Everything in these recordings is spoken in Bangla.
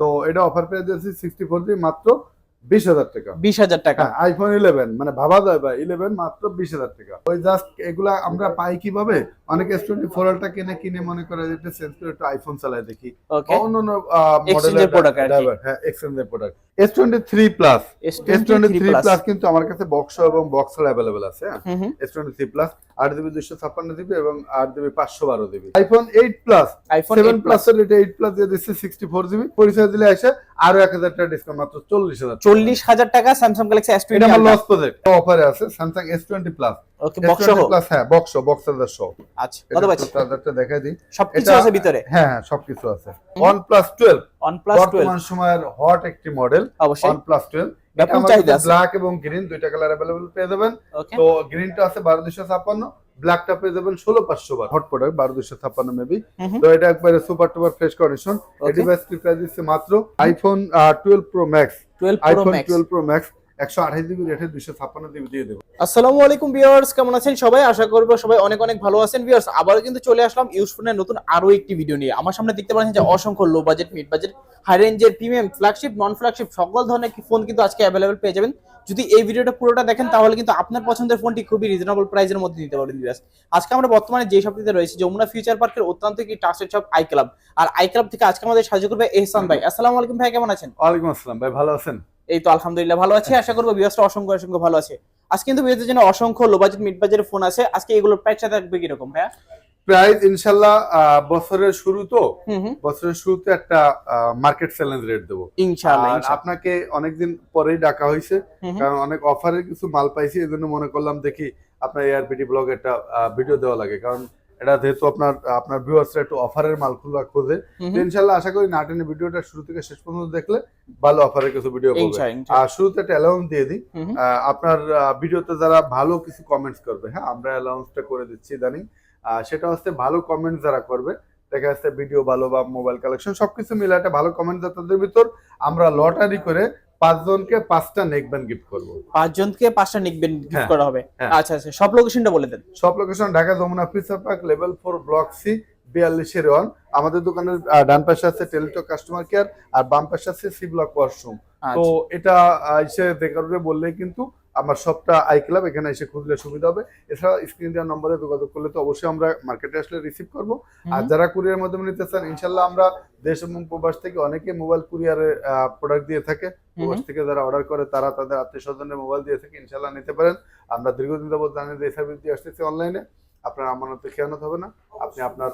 তো এটা অফার পেয়ে দিয়েছি সিক্সটি ফোর জিবি মাত্র বিশ হাজার টাকা। বিশ হাজার টাকা। হ্যাঁ আইফোন ইলেভেন মানে ভাবা যায় ভাই ইলেভেন মাত্র বিশ হাজার টাকা। ওই জাস্ট এগুলা আমরা পাই কীভাবে? অনেক এস টোয়েন্টি ফোর আলটা কিনে কিনে মনে করে যে চেঞ্জ করে একটু আইফোন চালায় দেখি। অন্য অন্য আর কি। হ্যাঁ এক্সচেঞ্জের product S twenty three plus S twenty three plus কিন্তু আমার কাছে বক্স এবং বক্স অ্যাভেলেবেল আছে হ্যাঁ। এস টোয়েন্টি থ্রি প্লাস আট জিবি দুশো ছাপ্পান্ন জিবি এবং আট জিবি পাঁচশো বারো GB iPhone eight plus iPhone seven plus এর এটা এইট প্লাস দিয়ে দিচ্ছে সিক্সটি ফোর জিবি পরিচয় দিলে এসে আরও এক হাজার টাকা ডিসকাউন্ট মাত্র চল্লিশ হাজার চল্লিশ হাজার টাকা স্যামসাং গ্যালাক্সি এস এটা আমার লস প্রজেক্ট অফারে আছে Samsung S twenty plus okay box সহ প্লাস হ্যাঁ বক্স বক্স চার্জার সহ আচ্ছা কত পাচ্ছি চার্জারটা দেখাই দিই। সবকিছু আছে ভিতরে? হ্যাঁ হ্যাঁ সবকিছু আছে। টুয়েলভ ওয়ান প্লাস টুয়েলভ বর্তমান সময়ের হট একটি মডেল প্লাস টুয়েলভ ব্যাপক চাহিদা আছে। ব্ল্যাক এবং গ্রিন দুইটা কালার অ্যাভেলেবল পেয়ে যাবেন। তো গ্রিনটা আছে বারো দুশো ছাপ্পান্ন। ব্ল্যাকটা পেয়ে যাবেন ষোলো পাঁচশো বার। হট প্রোডাক্ট বারো দুশো ছাপ্পান্ন মেবি হুম হুম। তো এটা একবারে সুপার টুপার ফ্রেশ কন্ডিশন এই ডিভাইসটি প্রাইস দিচ্ছে মাত্র iPhone twelve pro max twelve pro iPhone max twelve pro max একশো আঠাশ জিবি রেটে দুশো ছাপ্পান্ন জিবি দিয়ে দেবো। আসসালামু আলাইকুম ভিউয়ার্স কেমন আছেন সবাই? আশা করব সবাই অনেক অনেক ভালো আছেন। ভিউয়ার্স আবারও কিন্তু চলে আসলাম ইউজফোনের নতুন আরও একটি ভিডিও নিয়ে। আমার সামনে দেখতে পাচ্ছেন যে অসংখ্য low budget mid budget high রেঞ্জের প্রিমিয়াম ফ্ল্যাগশিপ নন ফ্ল্যাগশিপ সকল ধরনের ফোন কিন্তু আজকে অ্যাভেলেবেল পেয়ে যাবেন। যদি এই ভিডিওটা পুরোটা দেখেন তাহলে কিন্তু আপনার পছন্দের ফোনটি খুবই রিজনেবল প্রাইসের মধ্যে নিতে পারবেন ভিউয়ার্স। আজকে আমরা বর্তমানে যে শপটিতে রয়েছে যমুনা ফিউচার পার্কের অত্যন্ত একটি ট্রাস্টেড শপ আই ক্লাব আর আই ক্লাব থেকে আজকে আমাদের সাহায্য করবে এহসান ভাই। আসসালামু আলাইকুম ভাই কেমন আছেন? ওয়ালাইকুম আসসালাম ভাই ভালো আছেন? এই তো আলহামদুলিল্লাহ ভালো আছে। আশা করব ভিউয়ার্সটা অসংখ্য অসংখ্য ভালো আছে। আজকে কিন্তু ভিউয়ারদের জন্য অসংখ্য লো বাজেট মিড বাজেটের ফোন আছে। আজকে এগুলোর প্রাইসটা থাকবে কীরকম ভাইয়া? প্রাইস ইনশাল্লাহ বছরের শুরু তো বছরের শুরুতে একটা মার্কেট চ্যালেঞ্জ রেট দেবো। ইনশাআল্লাহ। আপনাকে অনেকদিন পরেই ডাকা হয়েছে। কারণ অনেক অফারের কিছু মাল পাইছি এই জন্য মনে করলাম দেখি আপনার এআরপিটি ব্লগ একটা ভিডিও দেওয়া লাগে। কারণ এটা যেহেতু আপনার আপনার ভিউয়ার্সরা একটু অফারের মালগুলো খোঁজে ইনশাল্লাহ আশা করি নাটেনের ভিডিওটা শুরু থেকে শেষ পর্যন্ত দেখলে ভালো অফারের কিছু ভিডিও পাবে। আর শুরুতে একটা অ্যালাউন্স দিয়ে দিই। আপনার ভিডিওতে যারা ভালো কিছু কমেন্টস করবে হ্যাঁ আমরা অ্যালাউন্সটা করে দিচ্ছি ইদানিং। আহ, সেটা হচ্ছে ভালো কমেন্ট যারা করবে দেখা যাচ্ছে ভিডিও ভালো বা মোবাইল কালেকশন সবকিছু মিলে একটা ভালো কমেন্ট তাদের ভিতর। আমরা লটারি করে পাঁচজনকে পাঁচটা নেকব্যান্ড গিফট করব। পাঁচজনকে পাঁচটা নেকব্যান্ড গিফট করা হবে। হ্যাঁ। আচ্ছা আচ্ছা সব লোকেশনটা বলে দেন। সব location Dhaka Jamuna future park level four block C বিয়াল্লিশের one আমাদের দোকানের ডান পাশে আছে টেলিটক কাস্টমার কেয়ার আর বাম পাশে আছে সি ব্লক ওয়াশরুম তো আচ্ছা। এটা এসে দেখার বললেই কিন্তু আমার সবটা আই ক্লাব এখানে এসে খুঁজলে সুবিধা হবে। এছাড়া স্ক্রিন দেওয়ার নম্বরে যোগাযোগ করলে তো অবশ্যই আমরা মার্কেটে আসলে রিসিভ করব। আর যারা কুরিয়ার মাধ্যমে নিতে চান ইনশাল্লাহ আমরা দেশ এবং প্রবাস থেকে অনেকে মোবাইল কুরিয়ারে প্রোডাক্ট দিয়ে থাকে। প্রবাস থেকে যারা অর্ডার করে তারা তাদের আত্মীয় স্বজনের মোবাইল দিয়ে থাকে ইনশাল্লাহ নিতে পারেন। আমরা দীর্ঘদিন যাবত জানি যে সার্ভিস দিয়ে আসতেছি অনলাইনে আপনার আমানতে খেয়ানত হবে না। আপনি আপনার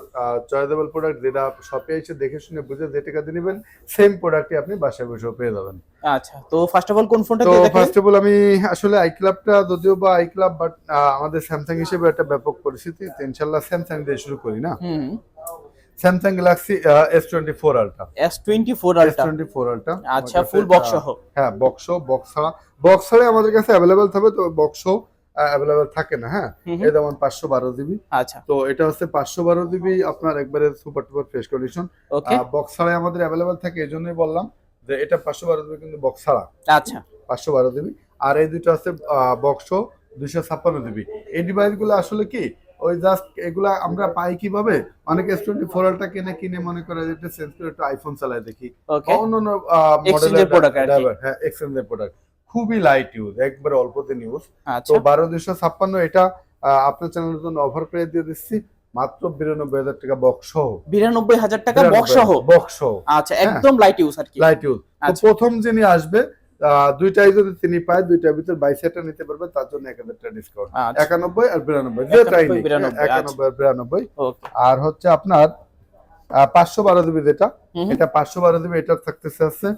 চয়েসেবল প্রোডাক্ট যেটা শপে এসে দেখে শুনে বুঝে যে টাকা দিয়ে নেবেন সেম প্রোডাক্টই আপনি বাসায় বসেও পেয়ে যাবেন। আচ্ছা তো ফার্স্ট অফ অল কোন ফোনটা তো ফার্স্ট অফ অল আমি আসলে আই ক্লাবটা যদিও বা আই ক্লাব বাট আমাদের স্যামসাং হিসেবে একটা ব্যাপক পরিস্থিতি তো ইনশাল্লাহ স্যামসাং দিয়ে শুরু করি না? হুম। Samsung galaxy S twenty four ultra S twenty four S ultra twenty four ultra আচ্ছা ফুল বক্স সহ। হ্যাঁ বক্স বক্স ছাড়া। বক্স ছাড়া আমাদের কাছে অ্যাভেলেবেল থাকবে তো বক্স অ্যাভেলেবেল থাকে না হ্যাঁ। এই যেমন পাঁচশো বারো জিবি। আচ্ছা। তো এটা হচ্ছে পাঁচশো বারো জিবি আপনার একবারে super duper fresh condition box ছাড়াই আমাদের অ্যাভেলেবেল থাকে এই জন্যই বললাম যে এটা পাঁচশো বারো জিবি কিন্তু বক্স ছাড়া। আচ্ছা। পাঁচশো বারো জিবি। আর এই দুটো আছে বক্স দুইশো ছাপ্পান্ন জিবি। এই ডিভাইসগুলো আসলে কি ওই জাস্ট এগুলা আমরা পাই কীভাবে? অনেক এস টোয়েন্টি ফোর আলটা কিনে কিনে মনে করে যে চেঞ্জ করে একটু আইফোন চালায় দেখি। অন্য অন্য আর কি। হ্যাঁ এক্সচেঞ্জের প্রোডাক্ট খুবই লাইট ইউজ একবারে অল্প দিন ইউজ তো আচ্ছা বারো দুইশো ছাপ্পান্ন এটা আপনার চ্যানেলের জন্য অফার প্রাইস দিয়ে দিচ্ছি। মাত্র বিরানব্বই হাজার টাকা বক্স সহ। বিরানব্বই হাজার টাকা বক্স সহ? বক্স সহ। আচ্ছা একদম লাইট ইউজ আর কি। লাইট ইউজ আচ্ছা। প্রথম যিনি আসবে দুইটাই যদি তিনি পায় দুইটার ভিতর বাইশটা নিতে পারবে তার জন্য এক হাজার টাকা ডিসকাউন্ট আচ্ছা। একানব্বই আর বিরানব্বই যেটাই একানব্বই, আর বিরানব্বই। আর হচ্ছে আপনার পাঁচশো বারো জিবি যেটা। এটা পাঁচশো বারো জিবি এটা থাকতেছে আছে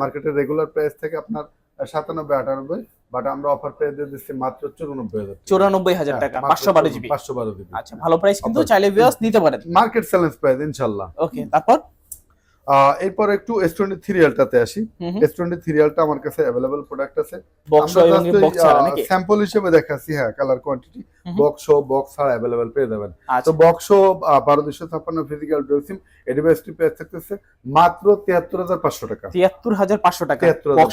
মার্কেটের রেগুলার প্রাইস থেকে আপনার সাতানব্বই আটানব্বই বাট আমরা অফার পেয়ে দিয়ে দিচ্ছি মাত্র চুরানব্বই হাজার চুরানব্বই হাজার টাকা পাঁচশো বারো জিবি পাঁচশো বারো জিবি আচ্ছা ভালো প্রাইস কিন্তু চাইলে ভিউয়ার্স নিতে পারেন। মার্কেট চ্যালেঞ্জ প্রাইস ইনশাল্লাহ। ওকে তারপর? এরপর একটু এস টোয়েন্টি থ্রি এলটাতে আসি। এস টোয়েন্টি থ্রি এলটা আমার কাছে অ্যাভেলেবল প্রোডাক্ট আছে। স্যাম্পল হিসেবে দেখাচ্ছি হ্যাঁ কালার কোয়ান্টিটি। বক্স বক্স ছাড়া অ্যাভেলেবেল পেয়ে যাবেন। তো আচ্ছা বক্স বারো দুশো ছাপ্পান্ন ফিজিক্যাল ড্রেসিং এই ডিভাইসটি পেয়ে থাকতেছে মাত্র তিয়াত্তর হাজার পাঁচশো টাকা। তিয়াত্তর হাজার পাঁচশো টাকা তিয়াত্তর হাজার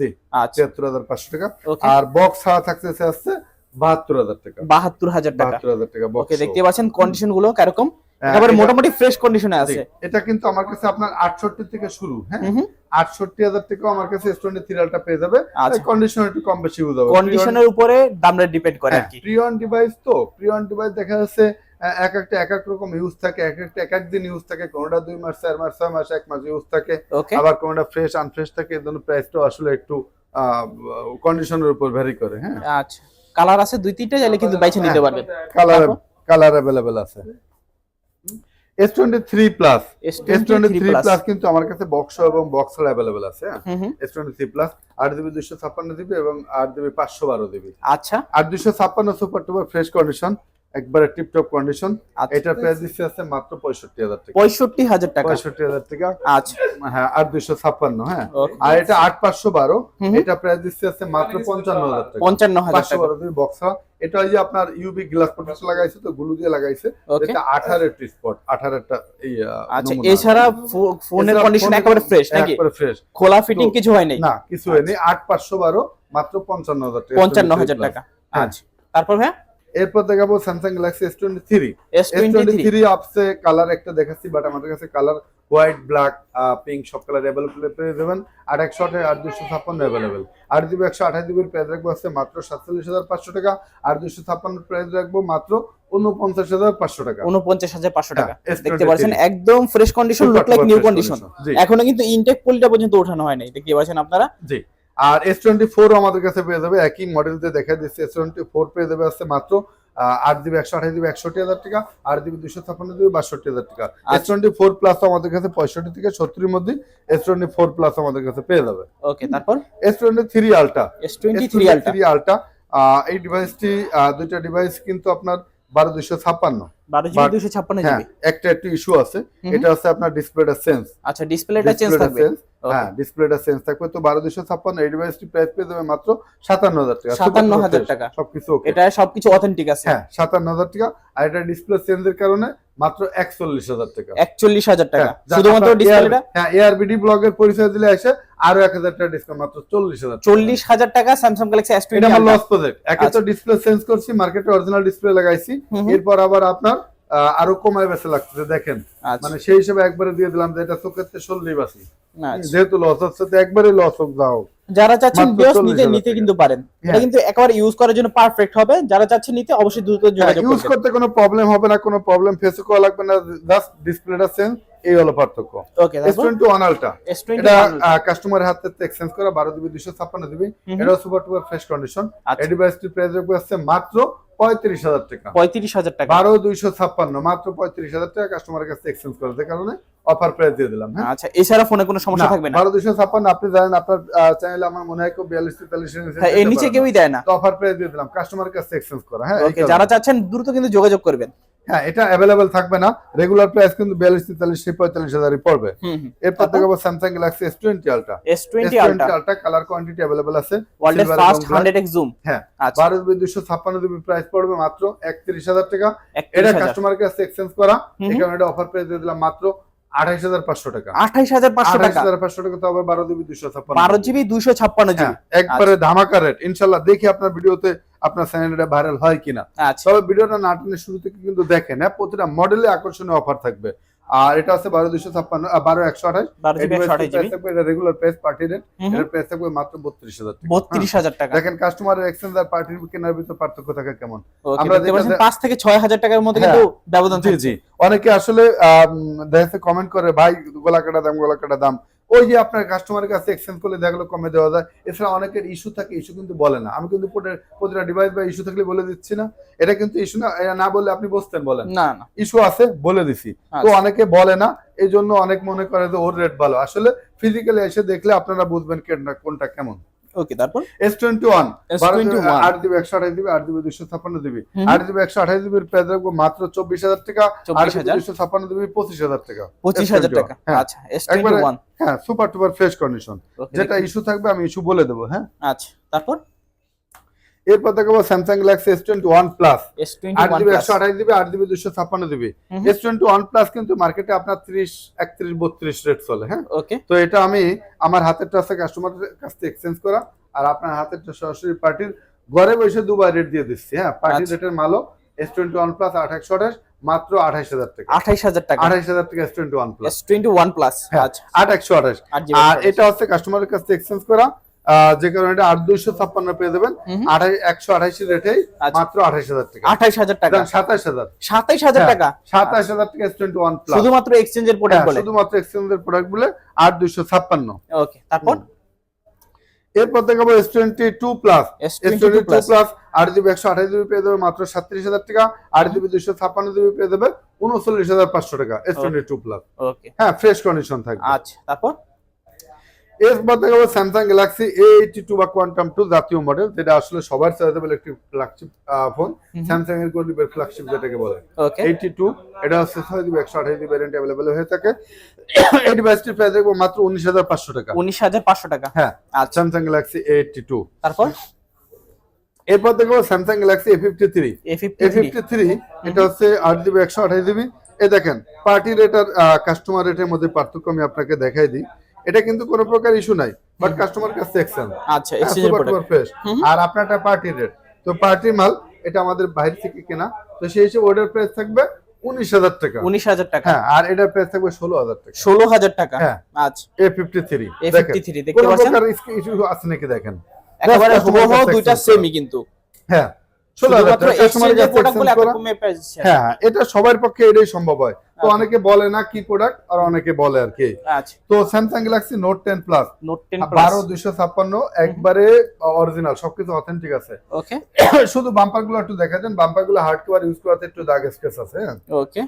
জি। আচ্ছা। তিয়াত্তর হাজার পাঁচশো টাকা। আর বক্স ছাড়া থাকতেছে আসছে বাহাত্তর হাজার টাকা। বাহাত্তর হাজার টাকা। বাহাত্তর হাজার টাকা ওকে দেখতে পাচ্ছেন কন্ডিশনগুলো কীরকম? একেবারে মোটামুটি ফ্রেশ কন্ডিশনে আছে। এটা কিন্তু আমার কাছে আপনার আটষট্টি থেকে শুরু হ্যাঁ? হুম হুম। আটষট্টি হাজার থেকেও আমার কাছে এস টোয়েন্টি থ্রি আলটা পেয়ে যাবে। আচ্ছা। কন্ডিশন একটু কম বেশি হবে কন্ডিশনের উপরে দামটা ডিপেন্ড করে আর কি। প্রিয়ন ডিভাইস তো প্রিয়ন ডিভাইস দেখা যাচ্ছে এক একটা এক এক রকম ইউজ থাকে এক একটা এক এক দিন ইউজ থাকে কোনোটা দুই মাস চার মাস ছয় মাস এক মাস ইউজ থাকে আবার কোনোটা ফ্রেশ আনফ্রেশ থাকে এর জন্য প্রাইসটাও আসলে একটু কন্ডিশনের উপর ভ্যারি করে হ্যাঁ। আচ্ছা। কালার আছে দুই তিনটা চাইলে কিন্তু বাইছে নিতে পারবেন। কালার কালার অ্যাভেলেবেল আছে। S twenty three plus twenty three S23 plus কিন্তু আমার কাছে বক্স এবং বক্স অ্যাভেলেবেল আছে হ্যাঁ? হুম হুম। এস টোয়েন্টি থ্রি প্লাস আট জিবি দুশো ছাপ্পান্ন জিবি এবং আট জিবি পাঁচশো বারো জিবি আচ্ছা। আর দুশো ছাপ্পান্ন সুপার টুপার ফ্রেশ কন্ডিশন একবারে টিপটপ কন্ডিশন আচ্ছা। এটার প্রাইস দিচ্ছে আছে মাত্র পঁয়ষট্টি হাজার টাকা। পঁয়ষট্টি হাজার টাকা। পঁয়ষট্টি হাজার টাকা। আচ্ছা। হ্যাঁ দুশো ছাপ্পান্ন হ্যাঁ। আর এটা আট পাঁচশো বারো। হুম হুম। এটা প্রাইস দিচ্ছে আছে মাত্র পঞ্চান্ন হাজার টাকা। পঞ্চান্ন হাজার পাঁচশো টাকা। বারো দুই বক্সা এটা ওই যে আপনার ইউবি গ্লাস প্রোটেকশন লাগাইছে তো গুলু দিয়ে লাগাইছে। এটা আঠারো একটি স্পট আঠারো একটা এই আচ্ছা। এছাড়া ফোনের কন্ডিশন একেবারে ফ্রেশ নাকি? একবারে ফ্রেশ খোলা ফিটিং কিছু হয় নাই না কিছু হয়নি। আট পাঁচশো বারো মাত্র পঞ্চান্ন হাজার টাকা। পঞ্চান্ন হাজার Plus। টাকা। হ্যাঁ। আচ্ছা। তারপর হ্যাঁ এরপর দেখাবো Samsung galaxy S twenty three S twenty three আপসে colour একটা দেখাচ্ছি বাট আমাদের কাছে কালার হোয়াইট ব্ল্যাক পিঙ্ক সব কালার অ্যাভেলেবল পেয়ে যাবেন। আর একশো আঠাশ আট দুশো ছাপ্পান্ন অ্যাভেলেবেল আট জিবি একশো আঠাশ জিবির প্রাইস রাখব আছে মাত্র সাতচল্লিশ হাজার পাঁচশো টাকা আর দুশো ছাপ্পান্ন প্রাইস রাখব মাত্র উনপঞ্চাশ হাজার পাঁচশো টাকা। উনপঞ্চাশ হাজার পাঁচশো টাকা। হ্যাঁ, S23 দেখতে পাচ্ছেন একদম fresh condition look like new condition এখনও কিন্তু ইনটেক পলিটা পর্যন্ত ওঠানো হয় নাই। দেখতে পাচ্ছেন আপনারা? জি। আর এস টোয়েন্টি ফোর আমাদের কাছে পেয়ে যাবে একই মডেল দিয়ে দেখা দিচ্ছে এস টোয়েন্টি ফোর পেয়ে যাবে আছে মাত্র আট জিবি একশো আঠাশ জিবি একষট্টি হাজার টাকা আট জিবি দুশো ছাপ্পান্ন জিবি বাষট্টি হাজার টাকা। এস টোয়েন্টি ফোর প্লাস আমাদের কাছে পঁয়ষট্টি থেকে সত্তরের মধ্যে এস টোয়েন্টি ফোর প্লাস আমাদের কাছে পেয়ে যাবে। ওকে তারপর? S twenty three ultra S twenty three ultra এই ডিভাইসটি দুইটা ডিভাইস কিন্তু আপনার বারো দুশো ছাপ্পান্ন। হ্যাঁ একটা একটু ইস্যু আছে। এটা আছে আপনার ডিসপ্লেটা সেন্স আচ্ছা ডিসপ্লেটা চেঞ্জ থাকবে? হ্যাঁ ডিসপ্লেটা সেন্স থাকবে। তো বারো দুশো ছাপ্পান্ন এই ডিভাইসটি প্রাইস পেয়ে যাবে মাত্র সাতান্ন হাজার টাকা। 57,000 টাকা। সবকিছু এটা সবকিছু অথেন্টিক আছে। হ্যাঁ সাতান্ন হাজার টাকা। আর এটা ডিসপ্লে চেঞ্জের কারণে মাত্র একচল্লিশ হাজার টাকা। একচল্লিশ হাজার টাকা। হ্যাঁ, শুধুমাত্র ডিসপ্লেটা হ্যাঁ এআরবিডি ব্লগের পরিচয় দিলে এসে আরও এক হাজার টাকা ডিসকাউন্ট মাত্র চল্লিশ হাজার টাকা। চল্লিশ হাজার টাকা স্যামসাং গ্যালাক্সি এস এটা আমার লস প্রজেক্ট একে তো ডিসপ্লে চেঞ্জ করছি মার্কেটে অরিজিনাল ডিসপ্লে লাগাইছি। এরপর আবার আপনার আরও কমায় বেছে লাগতেছে দেখেন। আচ্ছা। মানে সেই হিসেবে একবারে দিয়ে দিলাম যে এটা চোখের সল্লি বাসি। আচ্ছা। যেহেতু লস হচ্ছে তো একবারে লস হোক যাও যারা চাচ্ছেন বিয়াস 40,000 নিতে নিতে কিন্তু পারেন। এটা হ্যাঁ। কিন্তু একেবারে ইউজ করার জন্য পারফেক্ট হবে। যারা চাচ্ছেন নিতে অবশ্যই দ্রুত যোগাযোগ ইউজ করতে কোনো প্রবলেম হবে না কোনো প্রবলেম ফেস করা লাগবে না জাস্ট ডিসপ্লেটা চেঞ্জ এই হলো পার্থক্য। ওকে এস টোয়েন্টি ওয়ান আলটা এটা কাস্টমারের হাতে এক্সচেঞ্জ করা বারো জিবি দুশো ছাপ্পান্ন হুম। এটা সুপার টুপার ফ্রেশ কন্ডিশন। এই ডিভাইসটির প্রাইস রাখবে আসছে মাত্র পঁয়ত্রিশ হাজার টাকা। পঁয়ত্রিশ হাজার টাকা। বারো দুইশো ছাপ্পান্ন মাত্র পঁয়ত্রিশ হাজার টাকা কাস্টমারের কাছে এক্সচেঞ্জ করে। যে কারণে অফার প্রাইস দিয়ে দিলাম হ্যাঁ? আচ্ছা এছাড়া ফোনে কোনো সমস্যা থাকবে না? বারো দুইশো ছাপ্পান্ন আপনি জানেন আপনার চ্যানেলে আমার মনে হয় কেউ বিয়াল্লিশ তেতাল্লিশ হ্যাঁ এর নিচে কেউই দেয় না। অফার প্রাইস দিয়ে দিলাম কাস্টমারের কাছে এক্সচেঞ্জ করা হ্যাঁ ওকে যারা চাচ্ছেন দ্রুত কিন্তু যোগাযোগ করবেন। হ্যাঁ এটা অ্যাভেলেবেল থাকবে না। রেগুলার প্রাইস কিন্তু বিয়াল্লিশ তেতাল্লিশ পঁয়তাল্লিশ হাজারই পড়বে। এরপর? দেখাবো Samsung galaxy S twenty ultra S twenty ultra colour quantity available আছে। ওয়ার্ল্ডের ফার্স্ট এবং black। হান্ড্রেড এক্স জুম হ্যাঁ আচ্ছা। বারো জিবি দুশো ছাপ্পান্ন জিবি প্রাইস পড়বে মাত্র একত্রিশ হাজার টাকা। এটা 31,000 কাস্টমার কাছে এক্সচেঞ্জ করা। এখানে এটা অফার প্রাইস দিয়ে দিলাম মাত্র আঠাইশ হাজার পাঁচশো টাকা। আঠাইশ হাজার পাঁচশো টাকা? হাজার পাঁচশো টাকা তো আবার বারো জিবি দুশো ছাপ্পান্ন বারো জিবি দুইশো ছাপ্পান্ন হ্যাঁ, একবারে ধামাকা রেট ইনশাল্লাহ দেখি আপনার ভিডিওতে আপনার চ্যানেলটা ভাইরাল হয় কিনা। আচ্ছা। তবে ভিডিওটা না টেনে শুরু থেকে কিন্তু দেখেন হ্যাঁ প্রতিটা মডেলে আকর্ষণীয় অফার থাকবে। আর এটা আছে বারো দুশো ছাপ্পান্ন বারো একশো আঠাশ। এটা রেগুলার প্রাইস পার্টি রেট। এটার প্রাইস থাকবে মাত্র বত্রিশ হাজার বত্রিশ হাজার টাকা। দেখেন কাস্টমারের এক্সচেঞ্জ আর পার্টির কেনার ভিতরে পার্থক্য থাকে কেমন? আমরা পাঁচ থেকে ছয় হাজার টাকার মধ্যে হ্যাঁ। কিন্তু ব্যবধান জি অনেকে আসলে দেখে কমেন্ট করে ভাই গলা কাটা দাম গলা কাটা দাম। ওই যে আপনার কাস্টমারের কাছে এক্সচেঞ্জ করলে দেখা গেলো কমে দেওয়া যায়। এছাড়া অনেকের ইস্যু থাকে ইস্যু কিন্তু বলে না। আমি কিন্তু প্রতিটা ডিভাইস বা ইস্যু থাকলে বলে দিচ্ছি না। এটা কিন্তু ইস্যু না না বললে আপনি বসতেন বলেন। না না। ইস্যু আছে বলে দিছি। তো আচ্ছা। অনেকে বলে না এই জন্য অনেক মনে করে যে ওর রেট ভালো। আসলে ফিজিক্যালি এসে দেখলে আপনারা বুঝবেন কোনটা কোনটা কেমন। ওকে তারপর? এস টোয়েন্টি ওয়ান আট দিবে একশো আঠাশ দিবে আট দিবে দুশো ছাপ্পান্ন দিবে। আট দিবে একশো আঠাশ দিবে প্রাইস রাখব মাত্র চব্বিশ হাজার টাকা। আট 24,000 দুশো ছাপ্পান্ন দিবি পঁচিশ হাজার টাকা। পঁচিশ হাজার টাকা। হ্যাঁ। আচ্ছা এস টোয়েন্টি ওয়ান হ্যাঁ সুপার টুপার ফ্রেশ কন্ডিশন যেটা ইস্যু থাকবে আমি ইস্যু বলে দেবো হ্যাঁ? আচ্ছা তারপর? এরপর দেখাবো Samsung galaxy S twenty one plus আট জিবি একশো আঠাশ জিবি আট জিবি দুশো ছাপ্পান্ন GB S twenty one plus কিন্তু মার্কেটে আপনার ত্রিশ একত্রিশ বত্রিশ রেট চলে হ্যাঁ? ওকে তো এটা আমি আমার হাতেরটা আছে কাস্টমারের কাছ থেকে এক্সচেঞ্জ করা আর আপনার হাতেরটা সরাসরি পার্টির ঘরে বসে দুবার রেট দিয়ে দিচ্ছি হ্যাঁ? পার্টির আচ্ছা। রেটের মালও এস টোয়েন্টি ওয়ান প্লাস আট একশো আঠাশ মাত্র আঠাইশ হাজার টাকা। আঠাইশ হাজার টাকা। আঠাইশ হাজার টাকা S twenty one plus twenty one plus আট একশো আঠাশ। আর এটা হচ্ছে কাস্টমারের কাছ থেকে এক্সচেঞ্জ করা যে কারণে এটা আট দুইশো ছাপ্পান্ন পেয়ে দেবেন। একশো আঠাইশি রেটেই আচ্ছা। মাত্র আঠাইশ হাজার টাকা। আঠাইশ হাজার টাকা। সাতাইশ হাজার। সাতাইশ হাজার হ্যাঁ, টাকা? সাতাইশ হাজার টাকা এস টোয়েন্টি ওয়ান প্লাস শুধুমাত্র এক্সচেঞ্জের প্রোডাক্ট বলে? শুধুমাত্র এক্সচেঞ্জের প্রোডাক্ট বলে আট দুইশো ছাপ্পান্ন। ওকে তারপর? এরপর দেখাবো S twenty two plus S twenty two plus আট জিবি একশো আঠাশ জিবি পেয়ে দেবে মাত্র সাতত্রিশ হাজার টাকা আট জিবি দুইশো ছাপ্পান্ন জিবি পেয়ে দেবে উনচল্লিশ হাজার পাঁচশো টাকা S twenty two plus okay হ্যাঁ ফ্রেশ কন্ডিশন থাকবে। আচ্ছা তারপর? এরপর দেখাবো Samsung galaxy A eighty two বা কোয়ান্টাম টু জাতীয় মডেল যেটা আসলে সবার চাইতেবল একটি ফ্ল্যাগশিপ ফোন স্যামসাং এর গরিবের ফ্ল্যাগশিপ যেটাকে বলে। এইটি টু এটা হচ্ছে ছয় জিবি একশো আঠাশ জিবি ভ্যারিয়েন্ট অ্যাভেলেবেল হয়ে থাকে। এই ডিভাইসটির প্রাইস দেখব মাত্র উনিশ হাজার পাঁচশো টাকা। উনিশ হাজার পাঁচশো টাকা। হ্যাঁ আচ্ছা Samsung galaxy A eighty two তারপর? এরপর দেখব Samsung galaxy A fifty three A fifty three এটা হচ্ছে আট জিবি একশো আঠাশ জিবি এ দেখেন পার্টি রেট আর কাস্টমার রেটের মধ্যে পার্থক্য আমি আপনাকে দেখাই দিই। এটা কিন্তু কোনো প্রকার ইস্যু নাই বাট কাস্টমার কাছে এক্সচেঞ্জ আচ্ছা এক্সচেঞ্জের প্রোডাক্ট ফ্রেশ আর আপনারটা পার্টি রেট তো পার্টি মাল এটা আমাদের বাইরে থেকে কেনা। তো সেই হিসেবে ওটার প্রাইস থাকবে উনিশ হাজার টাকা। উনিশ হাজার টাকা। হ্যাঁ আর এটার প্রাইস থাকবে ষোলো হাজার টাকা। ষোলো হাজার টাকা? হ্যাঁ। আচ্ছা। A fifty three A fifty three দেখতে পাচ্ছেন? ইস্যু আছে নাকি দেখেন? একেবারে হুবহু দুইটা সেমই কিন্তু। হ্যাঁ। হ্যাঁ হ্যাঁ, এটা সবার পক্ষে এটাই সম্ভব হয়। তো আচ্ছা। অনেকে বলে না কি প্রোডাক্ট আর অনেকে বলে আর কি। আচ্ছা। তো Samsung galaxy note ten plus বারো দুইশো ছাপ্পান্ন একবারে অরিজিনাল সবকিছু অথেন্টিক আছে। শুধু বাম্পারগুলো একটু দেখা যান। বাম্পারগুলো হার্ড কভার ইউজ করাতে একটু দাগ স্কেচ আছে হ্যাঁ। ওকে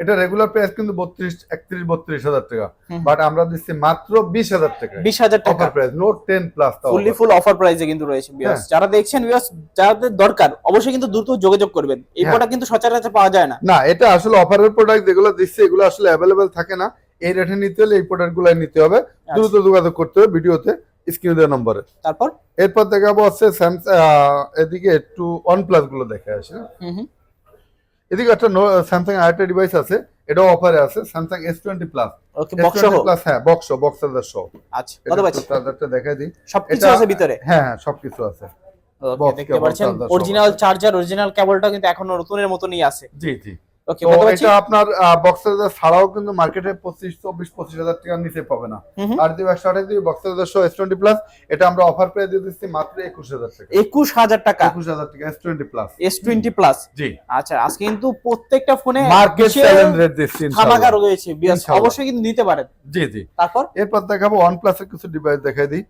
এটা রেগুলার প্রাইস কিন্তু বত্রিশ একত্রিশ বত্রিশ হাজার টাকা। বাট আমরা দিচ্ছি মাত্র বিশ হাজার টাকা। বিশ হাজার টাকা। Offer price note ten plus fully full offer প্রাইসে কিন্তু রয়েছে। হ্যাঁ। যারা দেখছেন viewers, যাদের দরকার অবশ্যই কিন্তু দ্রুত যোগাযোগ করবেন। এই হ্যাঁ। প্রোডাক্ট কিন্তু সচরাচর পাওয়া যায় না। না এটা আসলে অফারের প্রোডাক্ট যেগুলো দিচ্ছে এগুলো আসলে অ্যাভেলেবেল থাকে না। এই রেটে নিতে হলে এই প্রোডাক্ট গুলাই নিতে হবে। আচ্ছা। দ্রুত যোগাযোগ করতে হবে ভিডিওতে স্ক্রিনে দেওয়া নম্বরে। তারপর? এরপর দেখাবো হচ্ছে স্যামসাং এদিকে একটু ওয়ান প্লাসগুলো দেখে আসে। হুম হুম। এদিকে একটা স্যামসাং আরেকটা ডিভাইস আছে এটাও অফারে আছে Samsung S twenty plus okay box সহ? প্লাস হ্যাঁ বক্স বক্স সহ। আচ্ছা কত পাচ্ছি চার্জারটা দেখাই দিই। সবকিছু এটা- আছে ভিতরে? হ্যাঁ হ্যাঁ সবকিছু আছে। দেখতে পাচ্ছেন অরিজিনাল চার্জার অরিজিনাল কেবলটা কিন্তু এখনও নতুনের মতনই আছে। জি জি। ওকে তো এটা আপনার বক্স চার্জার ছাড়াও কিন্তু মার্কেটে পঁচিশ চব্বিশ পঁচিশ হাজার টাকার নিচে পাবে না। আর চার্জার সহ এস টোয়েন্টি প্লাস এটা আমরা অফার পেয়ে দিয়ে দিচ্ছি মাত্র একুশ হাজার টাকা। একুশ হাজার টাকা। একুশ হাজার টাকা S twenty plus S twenty plus জি। আচ্ছা আজকে কিন্তু প্রত্যেকটা ফোনে মার্কেট চ্যালেঞ্জ রেট দিচ্ছি ধামাকা। রয়েছে অবশ্যই কিন্তু নিতে পারেন। জি জি। তারপর? এরপর দেখাবো প্লাস এর কিছু ডিভাইস দেখাই দিই।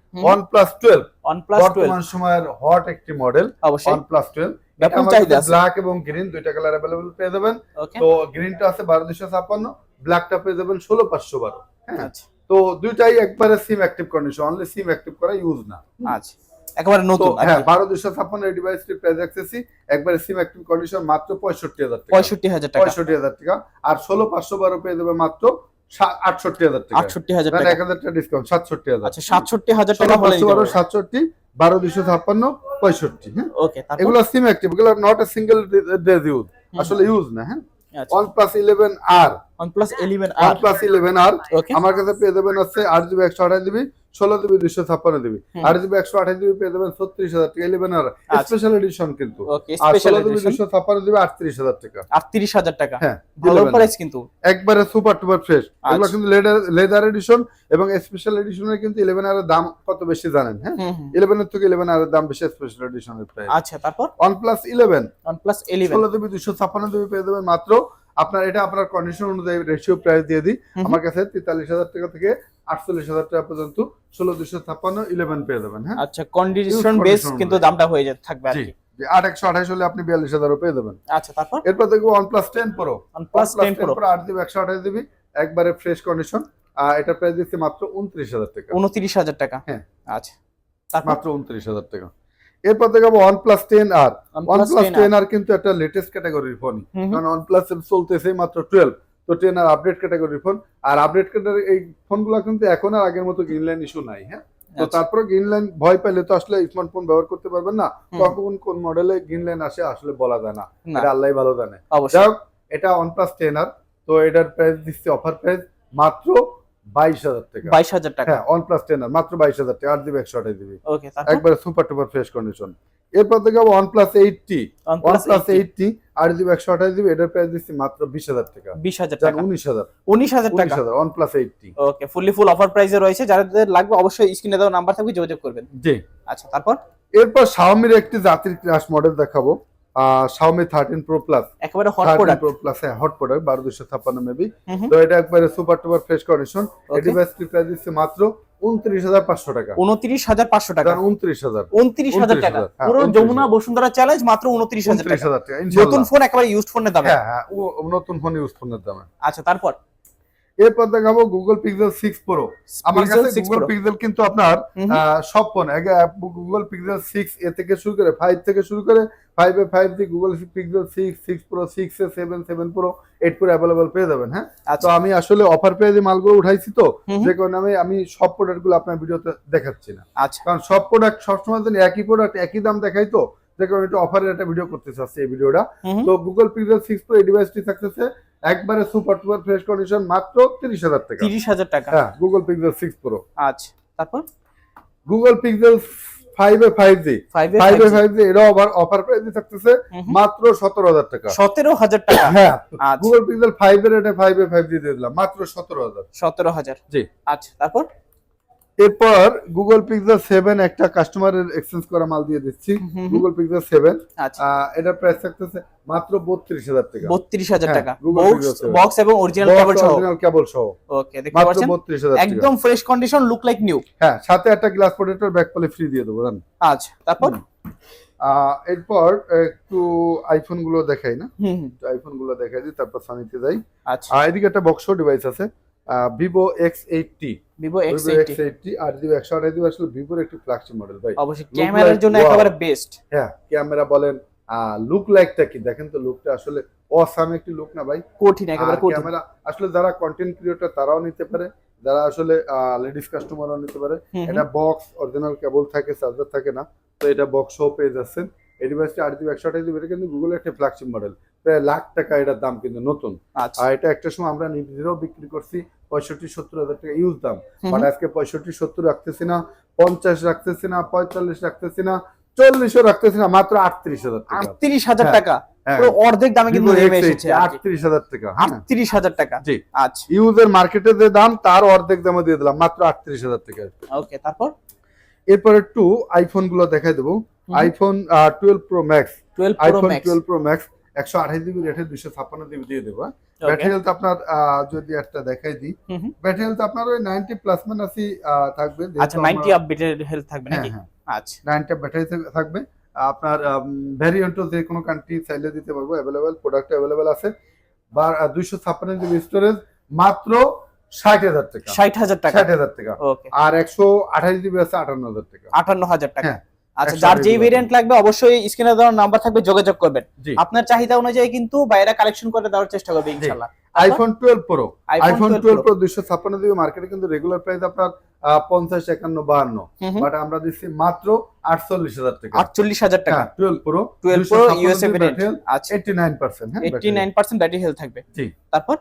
প্লাস টুয়েলভ OnePlus 12 বর্তমান সময়ের হট একটি ওয়ান প্লাস টুয়েলভ ব্যাপক চাহিদা আছে। ব্ল্যাক এবং গ্রিন দুইটা কালার অ্যাভেলেবল পেয়ে যাবেন। তো গ্রিনটা আছে বারো দুশো ছাপ্পান্ন ব্ল্যাকটা পেয়ে যাবেন ষোলো পাঁচশো বারো। হ্যাঁ। আচ্ছা। তো দুইটাই একবারে SIM active condition only SIM active করা ইউজ না। আচ্ছা। একেবারে নতুন আর হ্যাঁ কি। বারো দুশো ছাপ্পান্ন এই ডিভাইসটি প্রাইস রাখতেছি একবারে সিম অ্যাক্টিভ কন্ডিশন মাত্র পঁয়ষট্টি হাজার টাকা। পঁয়ষট্টি হাজার টাকা। পঁয়ষট্টি হাজার টাকা। আর ষোলো পাঁচশো বারো পেয়ে যাবে মাত্র আটষট্টি হাজার টাকা। আটষট্টি হাজার টাকা। এক হাজার টাকা ডিসকাউন্ট সাতষট্টি হাজার। আচ্ছা সাতষট্টি হাজার টাকা হলে সাতষট্টি বারো দুশো ছাপ্পান্ন পঁয়ষট্টি হ্যাঁ? ওকে এগুলো সিম অ্যাক্টিভ এগুলো not a single days use আসলে ইউজ না হ্যাঁ? আচ্ছা। OnePlus 11 প্লাস ইলেভেন আর ওকে আমার কাছে পেয়ে যাবেন একশো আঠাশ জিবি ষোলো জিবি দুশো ছাপ্পান্ন জিবি হুম। আট জিবি একশো আঠাশ জিবি পেয়ে যাবেন ছত্রিশ হাজার টাকা ইলেভেন আর আচ্ছা। স্পেশাল এডিশন কিন্তু। আর ষোলো এডিশন দুশো ছাপ্পান্ন জিবি আটত্রিশ হাজার টাকা। আটত্রিশ হাজার টাকা। হ্যাঁ ভালো প্রাইস কিন্তু। একবারে সুপার টুপার ফ্রেশ এগুলো আচ্ছা। কিন্তু লেদার এডিশন এবং স্পেশাল এডিশনের কিন্তু ইলেভেন আর দাম কত বেশি জানেন হ্যাঁ? হুম ইলেভেনের থেকে ইলেভেন আর দাম বেশি স্পেশাল এডিশনের প্রাইস আচ্ছা তারপর? ওয়ান প্লাস ইলেভেন OnePlus 11 ষোলো জিবি দুশো ছাপ্পান্ন জিবি পেয়ে দেবেন মাত্র। আপনার এটা আপনার কন্ডিশন অনুযায়ী রেশিও প্রাইস দিয়ে দিই। আমার কাছে তেতাল্লিশ হাজার টাকা থেকে আটচল্লিশ হাজার টাকা পর্যন্ত ষোলো দুশো ছাপ্পান্ন ইলেভেন পেয়ে যাবেন হ্যাঁ? আচ্ছা কন্ডিশন বেস কিন্তু দামটা হয়ে যেতে থাকবে আর কি। আট একশো আঠাশ হলে আপনি বিয়াল্লিশ হাজারও পেয়ে যাবেন। আচ্ছা তারপর? এরপর দেখব OnePlus ten pro OnePlus 10 Pro আট জিবি একশো আঠাশ জিবি একবারে ফ্রেশ কন্ডিশন আর এটা প্রাইস দিচ্ছে মাত্র উনত্রিশ হাজার টাকা। উনত্রিশ হাজার টাকা? হ্যাঁ। আচ্ছা মাত্র উনত্রিশ হাজার টাকা। এরপর দেখাবো OnePlus ten R. OnePlus ten R. কিন্তু একটা লেটেস্ট ক্যাটাগরির ফোন। কারণ ওয়ান প্লাস চলতেছে মাত্র টুয়েলভ তো টেন আর আপডেট ক্যাটাগরির ফোন আর আপডেট ক্যাটাগরি এই ফোনগুলো কিন্তু এখন আর আগের মতো গ্রিন লাইন ইস্যু নাই হ্যাঁ? তো তারপরে গ্রিন লাইন ভয় পেলে তো আসলে স্মার্টফোন ব্যবহার করতে পারবেন না। তখন কখন কোন মডেলে গ্রিন লাইন আসে আসলে বলা যায় না। এটা আল্লাহ ভালো জানে। যাই হোক এটা ওয়ান প্লাস টেন আর তো এটার প্রাইস দিচ্ছে অফার প্রাইস মাত্র বাইশ হাজার টাকা। বাইশ হাজার টাকা। হ্যাঁ ওয়ান প্লাস টেন মাত্র বাইশ হাজার টাকা আট জিবি একশো আঠাশ জিবি ওকে একবারে সুপার টুপার ফ্রেশ কন্ডিশন এরপর থেকে OnePlus eight T OnePlus eight T আট জিবি একশো আঠাশ জিবি এটার প্রাইস দিচ্ছি মাত্র বিশ হাজার টাকা। বিশ হাজার টাকা। উনিশ হাজার। উনিশ হাজার টাকা? হাজার OnePlus eight T okay fully full offer প্রাইসে রয়েছে। যাদের লাগবে অবশ্যই স্ক্রিনে দেওয়া নাম্বার থাকবে যোগাযোগ করবেন। জি। আচ্ছা তারপর? এরপর শাওমির একটি জাতির ক্রাশ মডেল দেখাবো। শাওমি থার্টিন প্রো প্লাস একেবারে হট প্রোডাক্ট প্রো প্লাস হ্যাঁ হট প্রোডাক্ট বারো দুশো ছাপ্পান্ন মেবি। হুম হুম। তো এটা একবারে সুপার টুপার ফ্রেশ কন্ডিশন. এটি ডিভাইসটি প্রাইস দিচ্ছে মাত্র উনত্রিশ হাজার পাঁচশো টাকা। উনত্রিশ হাজার পাঁচশো টাকা। উনত্রিশ হাজার। উনত্রিশ হাজার 29,000 টাকা হ্যাঁ, পুরো যমুনা বসুন্ধরা চ্যালেঞ্জ মাত্র উনত্রিশ হাজার টাকা। হাজার টাকা নতুন ফোন একেবারে ইউজড ফোনের দামে। হ্যাঁ হ্যাঁ নতুন ফোন ইউজ ফোনের দামে। আচ্ছা তারপর? এরপর দেখাবো গুগল পিক্সেল সিক্স প্রো আমার কাছে গুগল পিক্সেল কিন্তু আপনার সব phone Google pixel six A থেকে শুরু করে ফাইভ থেকে শুরু করে five A five G Google pixel six six pro six A seven seven pro eight pro available পেয়ে যাবেন হ্যাঁ? তো আচ্ছা আমি আসলে অফার পেয়ে যে মালগুলো উঠাইছি তো। যে কারণে আমি আমি সব প্রোডাক্টগুলো আপনার ভিডিওতে দেখাচ্ছি না। আচ্ছা। কারণ সব প্রোডাক্ট সবসময় যেন একই প্রোডাক্ট একই দাম দেখাই তো যে কারণে একটু অফারের একটা ভিডিও করতে চাচ্ছি এই ভিডিওটা। তো গুগল পিক্সেল সিক্স প্রো এই ডিভাইসটি থাকতেছে একবারে সুপার টুপার ফ্রেশ কন্ডিশন মাত্র তিরিশ হাজার টাকা। তিরিশ হাজার টাকা। হ্যাঁ গুগল পিক্সেল সিক্স প্রো আচ্ছা তারপর? Google pixel five five G five five five G এটাও আবার অফার প্রাইস থাকতেছে। মাত্র সতেরো হাজার টাকা। সতেরো হাজার টাকা। হ্যাঁ। গুগল পিক্সেল ফাইভ এর এটা ফাইভ এ ফাইভ জি দিয়ে দিলাম মাত্র সতেরো হাজার। সতেরো হাজার। জি। আচ্ছা তারপর? এরপর গুগল পিক্সেল সেভেন একটা কাস্টমারের এক্সচেঞ্জ করা মাল দিয়ে দিচ্ছি। গুগল পিক্সেল সেভেন আচ্ছা। এটার প্রাইস থাকতেছে মাত্র বত্রিশ হাজার টাকা। বত্রিশ হাজার হ্যাঁ, টাকা। বক্স এবং অরিজিনাল কেবল সহ। অরিজিনাল কেবল সহ। ওকে দেখতে পাচ্ছেন? বত্রিশ হাজার টাকা। একদম fresh condition look like new হ্যাঁ সাথে একটা glass protector back poly free দিয়ে দেবো জান আচ্ছা তারপর? এরপর একটু আইফোনগুলো দেখাই না। আইফোনগুলো দেখাই দিই তারপর সানিতে যাই। আচ্ছা। এদিকে একটা বক্স ডিভাইস আছে Vivo X eighty Vivo X eighty আর একশো আঠাশ আসলে ভিভোর একটি ফ্ল্যাগশিপ মডেল ভাই। অবশ্যই ক্যামেরার জন্য একেবারে বেস্ট হ্যাঁ ক্যামেরা বলেন লুক লাইকটা কি? দেখেন তো লুকটা আসলে অসাম একটি লুক না ভাই? কঠিন একেবারে কঠিন। ক্যামেরা আসলে যারা কন্টেন্ট ক্রিয়েটর তারাও নিতে পারে। যারা আসলে লেডিস কাস্টমারও নিতে পারে। এটা বক্স অরিজিনাল কেবল থাকে চার্জার থাকে না। তো এটা বক্স সহ পেয়ে যাচ্ছেন। এই ডিভাইসটা আট জিবি একশো আঠাশ জিবি এটা কিন্তু গুগলের একটা ফ্ল্যাগশিপ মডেল প্রায় লাখ টাকা এটার দাম কিন্তু নতুন। আচ্ছা। আর এটা একটা সময় আমরা নিজেরাও বিক্রি করছি। পঁয়ষট্টি সত্তর হাজার টাকা ইউজ দাম। বাট আজকে পঁয়ষট্টি সত্তর রাখতেছি না পঞ্চাশ রাখতেছি না পঁয়তাল্লিশ রাখতেছি না চল্লিশও রাখতেছি না মাত্র আটত্রিশ হাজার টাকা। আটত্রিশ হাজার হ্যাঁ, টাকা? হ্যাঁ। অর্ধেক দামে কিন্তু Vivo নেমে X80, এসেছে আটত্রিশ হাজার টাকা হ্যাঁ। আটত্রিশ হাজার টাকা? জি। আচ্ছা। ইউজের মার্কেটে যে দাম তার অর্ধেক দামে দিয়ে দিলাম মাত্র আটত্রিশ হাজার টাকা ওকে তারপর? এরপর একটু আইফোনগুলো দেখাই দেবো। IPhone twelve pro max twelve iPhone twelve pro max একশো আঠাশ জিবি রেটে দুশো ছাপ্পান্ন জিবি দিয়ে দেবো হ্যাঁ? ব্যাটারি হেলথ আপনার যদি একটা দেখাই দিই। ব্যাটারি হেলথ আপনার ওই নাইনটি প্লাস মাইনাসই থাকবে। আচ্ছা নাইনটি আপডেটের হেলথ থাকবে হ্যাঁ নাকি? হ্যাঁ। আচ্ছা। নাইনটা ব্যাটারি থাকবে। আপনার ভ্যারিয়েন্টও যে কোনো কান্ট্রি চাইলে দিতে পারব অ্যাভেলেবেল প্রোডাক্ট অ্যাভেলেবেল আছে। বা দুইশো ছাপ্পান্ন জিবি স্টোরেজ মাত্র ষাট হাজার টাকা। ষাট হাজার টাকা। ষাট হাজার টাকা। আর একশো আঠাশ জিবি আছে আটান্ন হাজার টাকা। আটান্ন হাজার টাকা। হ্যাঁ, আচ্ছা যার যেই ভেরিয়েন্ট লাগবে অবশ্যই স্ক্রিনে দেওয়ার নাম্বার থাকবে যোগাযোগ করবেন। আপনার চাহিদা অনুযায়ী কিন্তু বাইরে কালেকশন করে দেওয়ার চেষ্টা করবে ইনশাআল্লাহ। IPhone twelve pro iPhone iPhone twelve pro দুইশো ছাপ্পান্ন জিবি মার্কেটে কিন্তু রেগুলার প্রাইস আপনার আহ, পঞ্চাশ একান্ন বাহান্ন। বাট আমরা দিচ্ছি মাত্র আটচল্লিশ হাজার টাকা। আটচল্লিশ হাজার টাকা। Twelve pro twelve pro USA variant আচ্ছা। এইটি নাইন পার্সেন্ট হ্যাঁ eighty nine percent battery health থাকবে। জি। তারপর?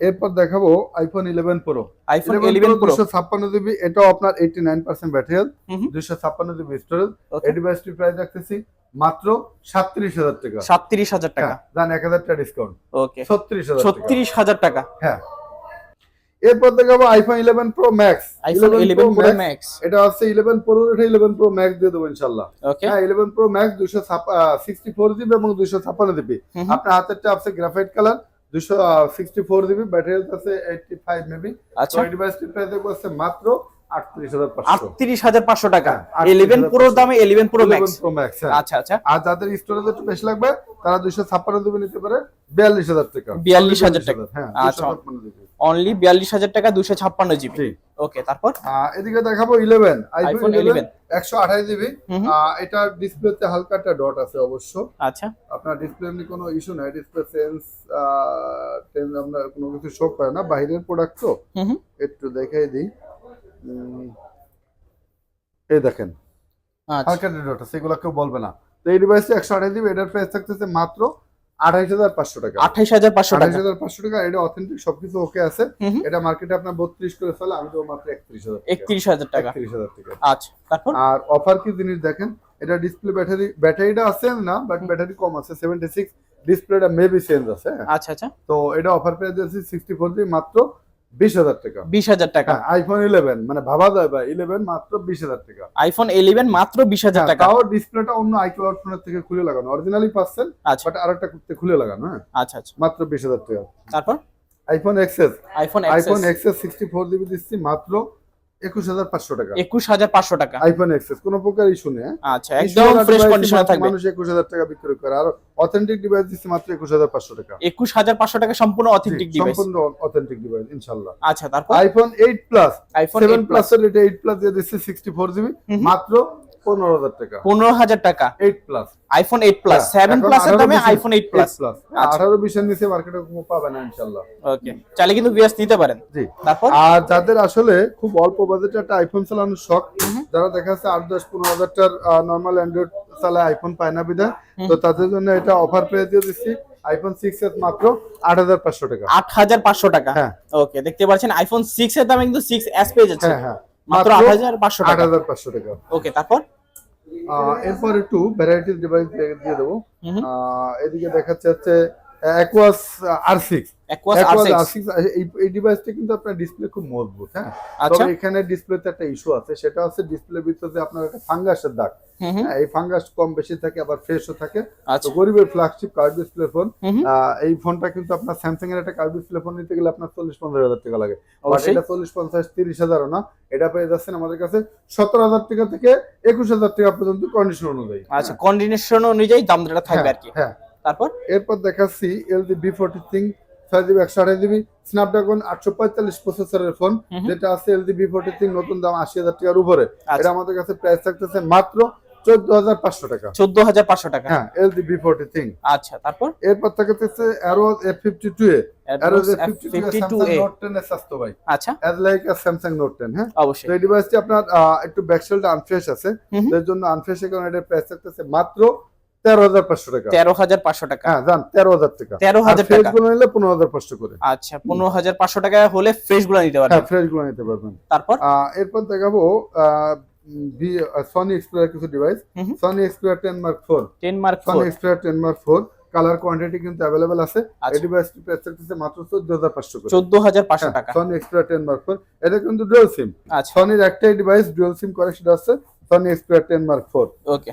এরপর দেখাবো iPhone eleven pro iPhone eleven pro দুশো ছাপ্পান্ন জিবি এটাও আপনার এইটি নাইন পার্সেন্ট ব্যাটারি হুম। দুশো ছাপ্পান্ন জিবি স্টোরেজ. এই ডিভাইসটির প্রাইস রাখতেছি মাত্র সাতত্রিশ হাজার টাকা। সাতত্রিশ হাজার টাকা। হ্যাঁ, জান এক হাজার টাকা ডিসকাউন্ট ওকে ছত্রিশ হাজার ছত্রিশ হাজার টাকা। হ্যাঁ। এরপর দেখাবো iPhone eleven pro max iPhone eleven pro max এটা হচ্ছে ইলেভেন প্রো এটা ইলেভেন প্রো ম্যাক্স দিয়ে দেবো ইনশাল্লাহ। হ্যাঁ ইলেভেন প্রো ম্যাক্স দুশো সিক্সটি ফোর জিবি এবং দুশো ছাপ্পান্ন জিবি। আপনার হাতেরটা আছে গ্রাফাইট কালার দুশো সিক্সটি ফোর জিবি ব্যাটারি আছে এইটটি ফাইভ মেবি আচ্ছা ডিভাইসটি প্রাইস দেখব মাত্র আটত্রিশ হাজার পাঁচশো। হাজার টাকা। হ্যাঁ, ইলেভেন 38,500 দামে eleven pro max pro max আচ্ছা আচ্ছা। আর যাদের স্টোরেজ একটু বেশি লাগবে তারা দুশো ছাপ্পান্ন জিবি নিতে পারে বিয়াল্লিশ হাজার টাকা। 42,000 টাকা। হ্যাঁ আচ্ছা। অনলি বিয়াল্লিশ হাজার টাকা দুশো ছাপ্পান্ন জিবি। জি। ওকে তারপর? এদিকে দেখাবো ইলেভেন আইফোন ইলেভেন একশো আঠাশ জিবি। এটা ডিসপ্লেতে হালকা একটা ডট আছে অবশ্য। আচ্ছা। আপনার ডিসপ্লে এমনি কোনো ইস্যু নাই। ডিসপ্লে সেন্স কোনো কিছু শো করে না। বাইরের প্রোডাক্ট তো। একটু দেখাই দিই। এই দেখেন। আচ্ছা। হালকা ডট আছে এগুলো কেউ বলবে না। তো এই ডিভাইসটা একশো আঠাশ জিবি এটার প্রাইস থাকতেছে মাত্র আঠাইশ হাজার পাঁচশো টাকা। আঠাইশ হাজার পাঁচশো আঠাইশ হাজার পাঁচশো টাকা এটা অথেন্টিক সবকিছু ওকে আছে। এটা মার্কেটে আপনার বত্রিশ করে চলে আমি তো মাত্র একত্রিশ হাজার একত্রিশ হাজার টাকা। একত্রিশ হাজার টাকা। আচ্ছা তারপর? আর অফার কি জিনিস দেখেন? এটা ডিসপ্লে ব্যাটারি ব্যাটারিটা আছে না বাট ব্যাটারি কম আছে সেভেন্টি সিক্স ডিসপ্লেটা মেবি চেঞ্জ আছে হ্যাঁ। আচ্ছা আচ্ছা। তো এটা অফার পেয়ে সিক্সটি ফোর দিয়ে মাত্র বিশ হাজার টাকা। বিশ হাজার টাকা। হ্যাঁ আইফোন ইলেভেন মানে ভাবা যায় ভাই ইলেভেন মাত্র বিশ হাজার টাকা। আইফোন ইলেভেন মাত্র বিশ হাজার হ্যাঁ, টাকা। তাও ডিসপ্লেটা অন্য আইক্লাউড ফোনের থেকে খুলে লাগানো অরিজিনালি পাচ্ছেন আচ্ছা। বাট আরেকটা করতে খুলে লাগানো হ্যাঁ। আচ্ছা আচ্ছা। মাত্র বিশ হাজার টাকা। তারপর? IPhone XS iPhone iPhone XS sixty four GB দিচ্ছি মাত্র একুশ হাজার পাঁচশো টাকা। আইফোন এক্সেস কোনো প্রকার ইস্যু নেই হ্যাঁ? আচ্ছা একদম ফ্রেশ কন্ডিশনে থাকবে। মানুষ একুশ হাজার টাকা বিক্রি করে আর অথেন্টিক ডিভাইস দিচ্ছে মাত্র একুশ হাজার পাঁচশো টাকা। একুশ হাজার পাঁচশো টাকা সম্পূর্ণ অথেন্টিক ডিভাইস সম্পূর্ণ অথেন্টিক ডিভাইস ইনশাল্লাহ আচ্ছা তারপর? IPhone eight plus iPhone plus এর এটা এইট প্লাস দিয়ে দিচ্ছে সিক্সটি ফোর জিবি মাত্র পনেরো হাজার টাকা। পনেরো হাজার টাকা। Eight plus iPhone eight plus দামে আইফোন এইট প্লাস প্লাস আচ্ছা। আঠারো নিচে মার্কেটে কোনো পাবে না ইনশাল্লাহ ওকে চাইলে কিন্তু বিয়াস নিতে পারেন। জি। তারপর? আর যাদের আসলে খুব অল্প বাজেটে একটা আইফোন চালানোর শখ যারা দেখা যাচ্ছে আট দশ পনেরো হাজারটার নর্মাল অ্যান্ড্রয়েড চালায় আইফোন পায় না বিদায় তো তাদের জন্য এটা অফার পেয়ে দিয়ে দিচ্ছি। আইফোন সিক্স এর মাত্র আট হাজার পাঁচশো টাকা। আট হাজার পাঁচশো টাকা? হ্যাঁ। ওকে দেখতে পাচ্ছেন আইফোন সিক্স এর দামে কিন্তু সিক্স এস পেয়ে যাচ্ছে। হ্যাঁ হ্যাঁ। মাত্র আট হাজার পাঁচশো আট টাকা। ওকে তারপর? এরপর একটু ভ্যারাইটিস ডিভাইস দিয়ে দেবো। এদিকে দেখাচ্ছে হচ্ছে অ্যাকোয়াস আর সিক্স Aquos R6 এই ডিভাইসটা কিন্তু আপনার ডিসপ্লে খুব মজবুত হ্যাঁ? আচ্ছা। তবে এখানে ডিসপ্লেতে একটা ইস্যু আছে সেটা হচ্ছে ডিসপ্লের ভিতরে আপনার একটা ফাঙ্গাসের দাগ। হ্যাঁ, এই ফাঙ্গাস কম বেশি থাকে আবার ফ্রেশও থাকে। তো আচ্ছা গরিবের ফ্ল্যাগশিপ কার্ড ডিসপ্লে ফোন। এই ফোনটা কিন্তু আপনার স্যামসাং এর একটা কার্ড ডিসপ্লে ফোন নিতে গেলে আপনার চল্লিশ পঞ্চাশ হাজার টাকা লাগে। বাট এটা চল্লিশ পঞ্চাশ তিরিশ হাজারও না এটা পেয়ে যাচ্ছেন আমাদের কাছে সতেরো হাজার টাকা থেকে একুশ হাজার টাকা পর্যন্ত কন্ডিশন অনুযায়ী। আচ্ছা কন্ডিশন অনুযায়ী দামটা থাকবে আর কি। হ্যাঁ। তারপর? এরপর দেখাচ্ছি এলজি বি ফোর্টি থিং ছয় জিবি একশো আঠাশ জিবি। স্ন্যাপড্রাগন আটশো পঁয়তাল্লিশ প্রসেসরের ফোন। যেটা আছে এলজি বি ফোর্টি থিং নতুন দাম আশি হাজার টাকার উপরে। এটা আচ্ছা আমাদের কাছে প্রাইস থাকতেছে মাত্র চোদ্দ হাজার পাঁচশো টাকা। চোদ্দ হাজার পাঁচশো টাকা? হ্যাঁ এলজি বি ফোর্টি থিং আচ্ছা তারপর? এরপর থাকতেছে Aero F fifty two A. Aero Aeros F fifty two F52 Samsung Note ten এর স্বাস্থ্য ভাই। লাইক স্যামসাং নোট টেন অবশ্যই। আপনার আহ, একটু ব্যাকসেলটা আনফ্রেশ আছে। হুম হুম। জন্য আনফ্রেশ এর প্রাইস থাকতেছে মাত্র তেরো হাজার পাঁচশো টাকা। তেরো হাজার পাঁচশো টাকা। হ্যাঁ জান তেরো হাজার টাকা। তেরো হাজার ফ্রেশ টাকা। গুলো নিলে পনেরো হাজার পাঁচশো করে। আচ্ছা পনেরো হাজার পাঁচশো টাকা হলে ফ্রেশগুলো নিতে হ্যাঁ পারবেন। ফ্রেশগুলো নিতে পারবেন। তারপর? এরপর দেখাবো সনি এক্সপ্লোরার কিছু device. Sony explorer ten Mark four ten Mark Sony explorer ten Mark four colour quantity কিন্তু অ্যাভেলেবেল আছে। এই আচ্ছা ডিভাইসটি প্রাইস থাকতেছে মাত্র চোদ্দ হাজার পাঁচশো করে। চোদ্দ হাজার পাঁচশো টাকা। Sony explorer ten Mark four এটা কিন্তু ডুয়েল সিম সনির একটাই ডিভাইস ডুয়েল সিম করে সেটা হচ্ছে Sony explorer ten Mark four okay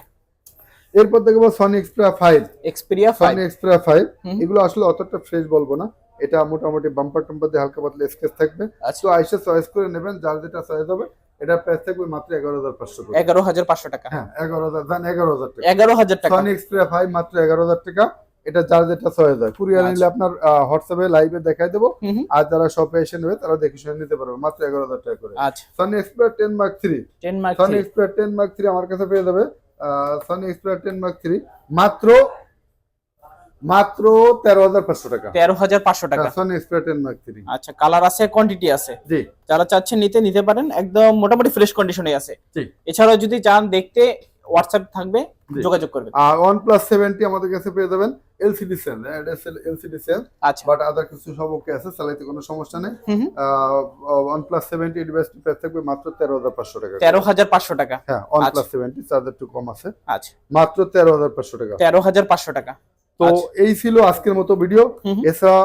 এরপর দেখব Sony explorer five Xperia Sony explorer five এগুলো আসলে অতটা ফ্রেশ বলব না। এটা মোটামুটি বাম্পার টাম্পার দিয়ে হালকা পাতলা স্কেচ থাকবে। আচ্ছা। তো আইসে চয়েস করে নেবেন যার যেটা চয়েস হবে এটা প্রাইস থাকবে মাত্র এগারো হাজার পাঁচশো এগারো হাজার পাঁচশো টাকা। হ্যাঁ এগারো হাজার এগারো হাজার টাকা। এগারো হাজার টাকা। সনি এক্সপ্রিয়া ফাইভ মাত্র এগারো হাজার টাকা। এটা যার যেটা চয়েস হয়। কুরিয়ার আচ্ছা। নিলে আপনার হোয়াটসঅ্যাপে লাইভে দেখাই দেবো। আর যারা শপে এসে নেবে তারা দেখে শুনে নিতে পারবে। মাত্র এগারো হাজার টাকা করে। Sony Xperia ten Mark three Sony Xperia ten Mark three আমার কাছে পেয়ে যাবে। Sony Xperia ten Mark three মাত্র মাত্র তেরো হাজার পাঁচশো টাকা। তেরো হাজার পাঁচশো টাকা। Sony Xperia ten Mark three আচ্ছা কালার আছে কোয়ান্টিটি আছে। জি। যারা চাচ্ছেন নিতে নিতে পারেন। একদম মোটামুটি ফ্রেশ কন্ডিশনে আছে। জি। এছাড়াও যদি চান দেখতে হোয়াটসঅ্যাপ থাকবে। যোগাযোগ করবেন। আর প্লাস সেভেন্টি আমাদের কাছে পেয়ে যাবেন এলসিডি সেল এলসিডি সেল আচ্ছা। বাট আদার কিছু সব ওকে আছে চালাইতে কোনো সমস্যা নেই। প্লাস সেভেন্টি ডিভাইসটি প্রাইস থাকবে মাত্র তেরো হাজার পাঁচশো টাকা। তেরো হাজার পাঁচশো টাকা। হ্যাঁ ওয়ান। প্লাস সেভেন্টি চার্জার একটু কম আছে। আচ্ছা। মাত্র তেরো হাজার পাঁচশো টাকা। তেরো হাজার পাঁচশো টাকা। তো আচ্ছা। এই ছিল আজকের মতো ভিডিও। এছাড়া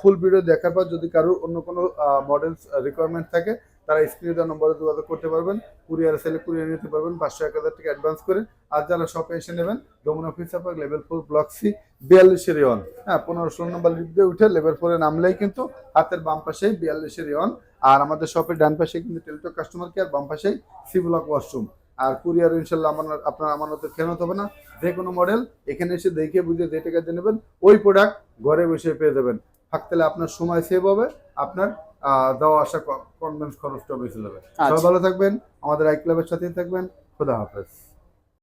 ফুল ভিডিও দেখার পর যদি কারোর অন্য কোনো মডেল রিকোয়ারমেন্ট থাকে তারা স্ক্রিনে দেওয়া নম্বরে যোগাযোগ করতে পারবেন, কুরিয়ার সেলে কুরিয়ার নিতে পারবেন, পাঁচশো এক হাজার টাকা অ্যাডভান্স করে। আর যারা শপে এসে নেবেন ডোমনা ফিস park level four block C বিয়াল্লিশের ইয়ন হ্যাঁ পনেরো ষোলো নম্বর লিফট দিয়ে উঠে লেভেল ফোরে নামলেই কিন্তু হাতের বাম পাশেই বিয়াল্লিশের ইয়ন আর আমাদের শপের ডান পাশে কিন্তু টেলিটক কাস্টমার কেয়ার বাম পাশেই সি ব্লক ওয়াশরুম আর কুরিয়ার ইনশাল্লাহ আমার আপনার আমানতের খেয়াল হতে হবে না। যে কোনো মডেল এখানে এসে দেখে বুঝে যে টাকা দিয়ে নেবেন, ওই প্রোডাক্ট ঘরে বসে পেয়ে যাবেন। থাকতে আপনার সময় সেভ হবে, আপনার দেওয়া আসা কনভেন্স খরচটা বেশি লাগবে। সবাই আচ্ছা। ভালো থাকবেন আমাদের আই ক্লাবের সাথে থাকবেন। খোদা হাফেজ।